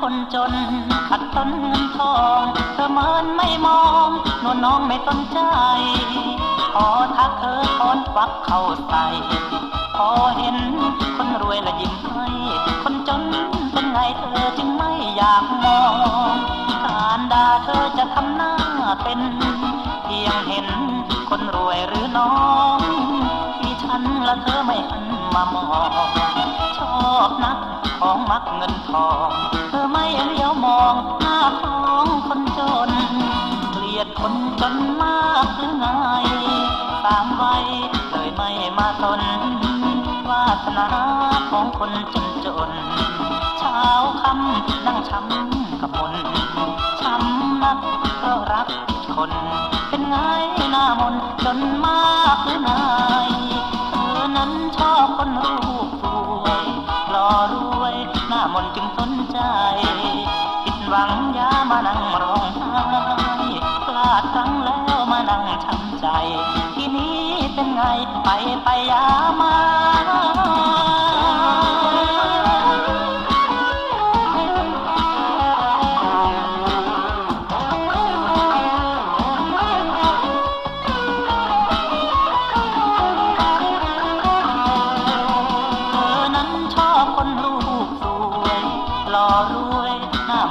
คนจนขัดสนเงินทองเธอเมินไม่มองนวลน้องไม่สนใจขอทักเธอคอนควักเข้าใส่พอเห็นคนรวยละยิ้มให้คนจนเป็นไงเธอจึงไม่อยากมอง การด่าเธอจะทำหน้าเป็นเพียงเห็นคนรวยหรือน้อง ที่ฉันและเธอไม่หันมามองชอบนัก ของมักเงินทอง เธอไม่เลี้ยวมองหน้าของคนจน เกลียดคนจนมากหรือไงตามไว้เลยไม่มาสนวาสนาของคนจนจนเช้าคำนั่งช้ำกับมนช้ำนักเพราะรักคน เป็นไงหน้ามนจนมากหรือไง จึงสนใจผิดหวังยามานั่งร้องไห้พลาดครั้งแล้วมานั่งช้ำใจ ที่นี้เป็นไงไปไปอยามา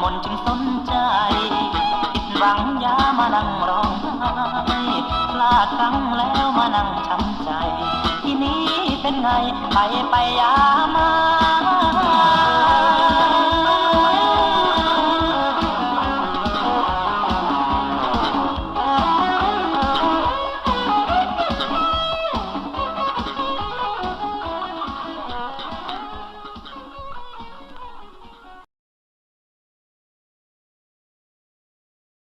น้ามนจึงสนใจผิดหวังยามานั่งร้องไห้พลาดครั้งแล้วมานั่งช้ำใจ ทีนี้เป็นไงไปไปอยามา